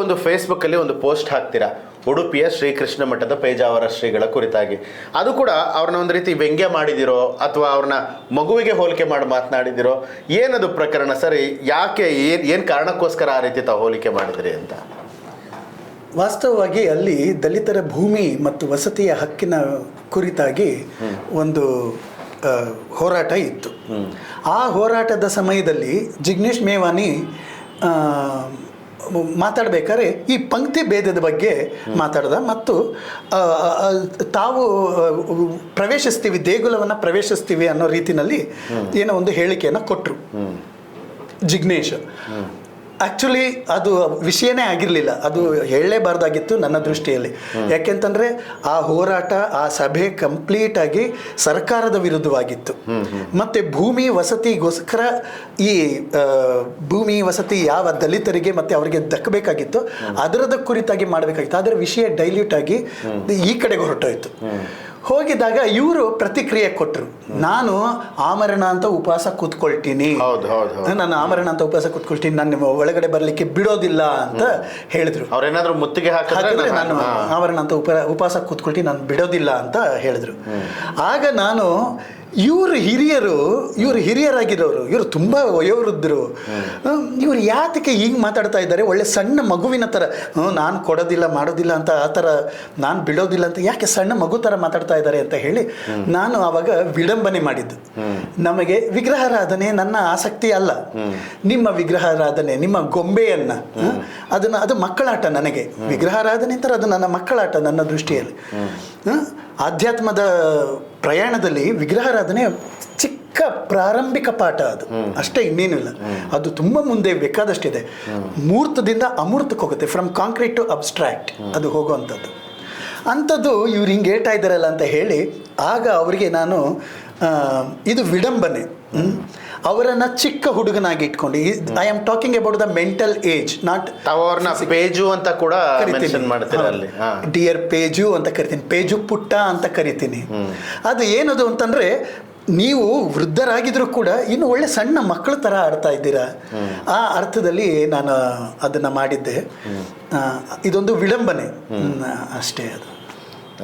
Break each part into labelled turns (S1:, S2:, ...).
S1: ಒಂದು ಫೇಸ್ಬುಕ್ ಅಲ್ಲಿ ಒಂದು ಪೋಸ್ಟ್ ಹಾಕ್ತೀರಾ? ಉಡುಪಿಯ ಶ್ರೀಕೃಷ್ಣ ಮಠದ ಪೇಜಾವರ ಶ್ರೀಗಳ ಕುರಿತಾಗಿ. ಅದು ಕೂಡ ಅವ್ರನ್ನ ಒಂದು ರೀತಿ ವ್ಯಂಗ್ಯ ಮಾಡಿದಿರೋ ಅಥವಾ ಅವ್ರನ್ನ ಮಗುವಿಗೆ ಹೋಲಿಕೆ ಮಾಡಿ ಮಾತನಾಡಿದಿರೋ ಏನದು ಪ್ರಕರಣ? ಸರಿ ಯಾಕೆ ಏನು ಏನು ಕಾರಣಕ್ಕೋಸ್ಕರ ಆ ರೀತಿ ತಾವು ಹೋಲಿಕೆ ಮಾಡಿದ್ರಿ ಅಂತ?
S2: ವಾಸ್ತವವಾಗಿ ಅಲ್ಲಿ ದಲಿತರ ಭೂಮಿ ಮತ್ತು ವಸತಿಯ ಹಕ್ಕಿನ ಕುರಿತಾಗಿ ಒಂದು ಹೋರಾಟ ಇತ್ತು. ಆ ಹೋರಾಟದ ಸಮಯದಲ್ಲಿ ಜಿಗ್ನೇಶ್ ಮೇವಾನಿ ಮಾತಾಡ್ಬೇಕಾದ್ರೆ ಈ ಪಂಕ್ತಿ ಭೇದದ ಬಗ್ಗೆ ಮಾತಾಡ್ದ ಮತ್ತು ತಾವು ಪ್ರವೇಶಿಸ್ತೀವಿ ದೇಗುಲವನ್ನು ಪ್ರವೇಶಿಸ್ತೀವಿ ಅನ್ನೋ ರೀತಿಯಲ್ಲಿ ಏನೋ ಒಂದು ಹೇಳಿಕೆಯನ್ನು ಕೊಟ್ಟರು ಜಿಗ್ನೇಶ್ ಆಕ್ಚುಲಿ ಅದು ವಿಷಯನೇ ಆಗಿರಲಿಲ್ಲ. ಅದು ಹೇಳಲೇಬಾರ್ದಾಗಿತ್ತು ನನ್ನ ದೃಷ್ಟಿಯಲ್ಲಿ. ಯಾಕೆಂತಂದರೆ, ಆ ಹೋರಾಟ, ಆ ಸಭೆ ಕಂಪ್ಲೀಟ್ ಆಗಿ ಸರ್ಕಾರದ ವಿರುದ್ಧವಾಗಿತ್ತು. ಮತ್ತೆ ಭೂಮಿ ವಸತಿಗೋಸ್ಕರ ಈ ಭೂಮಿ ವಸತಿ ಯಾವ ದಲಿತರಿಗೆ ಮತ್ತೆ ಅವರಿಗೆ ದಕ್ಕಬೇಕಾಗಿತ್ತು, ಅದರದ ಕುರಿತಾಗಿ ಮಾಡಬೇಕಾಗಿತ್ತು. ಆದರೆ ವಿಷಯ ಡೈಲ್ಯೂಟ್ ಆಗಿ ಈ ಕಡೆಗೆ ಹೊರಟೋಯ್ತು. ಹೋಗಿದಾಗ ಇವರು ಪ್ರತಿಕ್ರಿಯೆ ಕೊಟ್ಟರು ನಾನು ಆಮರಣ ಅಂತ ಉಪವಾಸ ಕೂತ್ಕೊಳ್ತೀನಿ. ನಾನು ಆಮರಣ ಅಂತ ಉಪವಾಸ ಕೂತ್ಕೊಳ್ತೀನಿ. ನಿಮ್ಮ ಒಳಗಡೆ ಬರಲಿಕ್ಕೆ ಬಿಡೋದಿಲ್ಲ ಅಂತ ಹೇಳಿದ್ರು.
S1: ಅವ್ರೇನಾದ್ರೂ ಮುತ್ತಿಗೆ ಹಾಕಿದ್ರೆ
S2: ಹಾಕಿದ್ರೆ
S1: ನಾನು-
S2: ಆಮರಣ ಅಂತ ಉಪ ಉಪವಾಸ ಕೂತ್ಕೊಳ್ತೀನಿ. ನಾನು ಬಿಡೋದಿಲ್ಲ ಅಂತ ಹೇಳಿದ್ರು. ಆಗ ನಾನು ಇವರು ಹಿರಿಯರು ಇವರು ಹಿರಿಯರಾಗಿರೋರು ಇವರು ತುಂಬ ವಯೋವೃದ್ಧರು ಇವರು ಯಾತಕ್ಕೆ ಹೀಗೆ ಮಾತಾಡ್ತಾ ಇದ್ದಾರೆ? ಒಳ್ಳೆ ಸಣ್ಣ ಮಗುವಿನ ಥರ ನಾನು ಕೊಡೋದಿಲ್ಲ ಮಾಡೋದಿಲ್ಲ ಅಂತ ಆ ಥರ ನಾನು ಬಿಡೋದಿಲ್ಲ ಅಂತ ಯಾಕೆ ಸಣ್ಣ ಮಗು ಥರ ಮಾತಾಡ್ತಾ ಇದ್ದಾರೆ ಅಂತ ಹೇಳಿ ನಾನು ಆವಾಗ ವಿಡಂಬನೆ ಮಾಡಿದ್ದು. ನಮಗೆ ವಿಗ್ರಹಾರಾಧನೆ ನನ್ನ ಆಸಕ್ತಿ ಅಲ್ಲ. ನಿಮ್ಮ ವಿಗ್ರಹಾರಾಧನೆ, ನಿಮ್ಮ ಗೊಂಬೆಯನ್ನ? ಅದನ್ನ, ಅದು ಮಕ್ಕಳಾಟ ನನಗೆ. ವಿಗ್ರಹಾರಾಧನೆ ಅಂತಾರೆ ಅದು ನನ್ನ ಮಕ್ಕಳಾಟ ನನ್ನ ದೃಷ್ಟಿಯಲ್ಲಿ? ಆಧ್ಯಾತ್ಮದ ಪ್ರಯಾಣದಲ್ಲಿ ವಿಗ್ರಹಾರಾಧನೆ ಚಿಕ್ಕ ಪ್ರಾರಂಭಿಕ ಪಾಠ ಅದು. ಅಷ್ಟೇ ಇನ್ನೇನಿಲ್ಲ. ಅದು ತುಂಬ ಮುಂದೆ ಬೇಕಾದಷ್ಟಿದೆ. ಮೂರ್ತದಿಂದ ಅಮೂರ್ತಕ್ಕೆ ಹೋಗುತ್ತೆ. ಫ್ರಮ್ ಕಾಂಕ್ರೀಟ್ ಟು ಅಬ್ಸ್ಟ್ರಾಕ್ಟ್ ಅದು ಹೋಗುವಂಥದ್ದು. ಅಂಥದ್ದು ಇವ್ರು ಹಿಂಗೆ ಹೇಳ್ತಾ ಇದ್ದಾರಲ್ಲ ಅಂತ ಹೇಳಿ ಆಗ ಅವರಿಗೆ ನಾನು ಇದು ವಿಡಂಬನೆ. ಅವರನ್ನು ಚಿಕ್ಕ ಹುಡುಗನಾಗಿ ಇಟ್ಕೊಂಡು I am talking about the mental age not
S1: ಅವ್ರನ್ನ ಪೇಜು ಅಂತ ಕೂಡ ಅಲ್ಲಿ.
S2: ಡಿಯರ್ ಪೇಜು ಅಂತ ಕರಿತೀನಿ. ಪೇಜು ಪುಟ್ಟ ಅಂತ ಕರಿತೀನಿ. ಅದು ಏನದು ಅಂತಂದ್ರೆ ನೀವು ವೃದ್ಧರಾಗಿದ್ರು ಕೂಡ ಇನ್ನು ಒಳ್ಳೆ ಸಣ್ಣ ಮಕ್ಕಳ ತರ ಆಡ್ತಾ ಇದ್ದೀರಾ? ಆ ಅರ್ಥದಲ್ಲಿ ನಾನು ಅದನ್ನ ಮಾಡಿದ್ದೆ. ಇದೊಂದು ವಿಡಂಬನೆ. ಅಷ್ಟೇ ಅದು.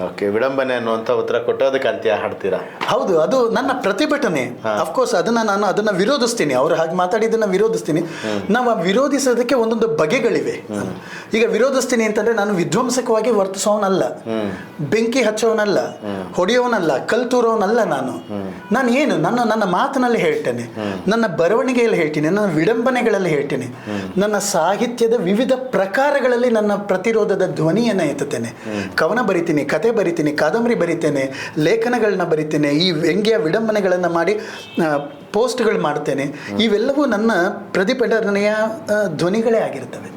S1: ಓಕೆ ವಿಡಂಬನೆ ಅನ್ನುವಂಥ ಉತ್ತರ ಕೊಟ್ಟು ಅದಕ್ಕೆ ಅಂತ್ಯ ಹಾಡ್ತೀರಾ?
S2: ಹೌದು ಅದು ನನ್ನ ಪ್ರತಿಭಟನೆ. ಅಫ್ಕೋರ್ಸ್ ಅದನ್ನ ನಾನು ಅದನ್ನ ವಿರೋಧಿಸ್ತೀನಿ. ಅವ್ರು ಹಾಗೆ ಮಾತಾಡಿದ್ದನ್ನ ವಿರೋಧಿಸ್ತೀನಿ. ನಾವು ವಿರೋಧಿಸೋದಕ್ಕೆ ಒಂದೊಂದು ಬಗೆಗಳಿವೆ. ಈಗ ವಿರೋಧಿಸ್ತೀನಿ ಅಂತಂದ್ರೆ ನಾನು ವಿಧ್ವಂಸಕವಾಗಿ ವರ್ತಿಸೋನಲ್ಲ. ಬೆಂಕಿ ಹಚ್ಚೋನಲ್ಲ. ಹೊಡೆಯೋನಲ್ಲ. ಕಲ್ತೂರೋನಲ್ಲ ನಾನು. ನಾನು ಏನು? ನನ್ನ ನನ್ನ ಮಾತಿನಲ್ಲಿ ಹೇಳ್ತೇನೆ. ನನ್ನ ಬರವಣಿಗೆಯಲ್ಲಿ ಹೇಳ್ತೀನಿ. ನನ್ನ ವಿಡಂಬನೆಗಳಲ್ಲಿ ಹೇಳ್ತೀನಿ. ನನ್ನ ಸಾಹಿತ್ಯದ ವಿವಿಧ ಪ್ರಕಾರಗಳಲ್ಲಿ ನನ್ನ ಪ್ರತಿರೋಧದ ಧ್ವನಿಯನ್ನು ಎತ್ತುತ್ತೇನೆ. ಕವನ ಬರಿತೀನಿ ಕತೆ ಬರಿತೀನಿ ಕಾದಂಬರಿ ಬರಿತೇನೆ ಲೇಖನಗಳನ್ನ ಬರಿತೇನೆ ಈ ವ್ಯಂಗ್ಯ ವಿಡಂಬನೆಗಳನ್ನು ಮಾಡಿ ಪೋಸ್ಟ್ಗಳು ಮಾಡ್ತೇನೆ. ಇವೆಲ್ಲವೂ ನನ್ನ ಪ್ರತಿಭಟನೆಯ ಧ್ವನಿಗಳೇ ಆಗಿರ್ತವೆ.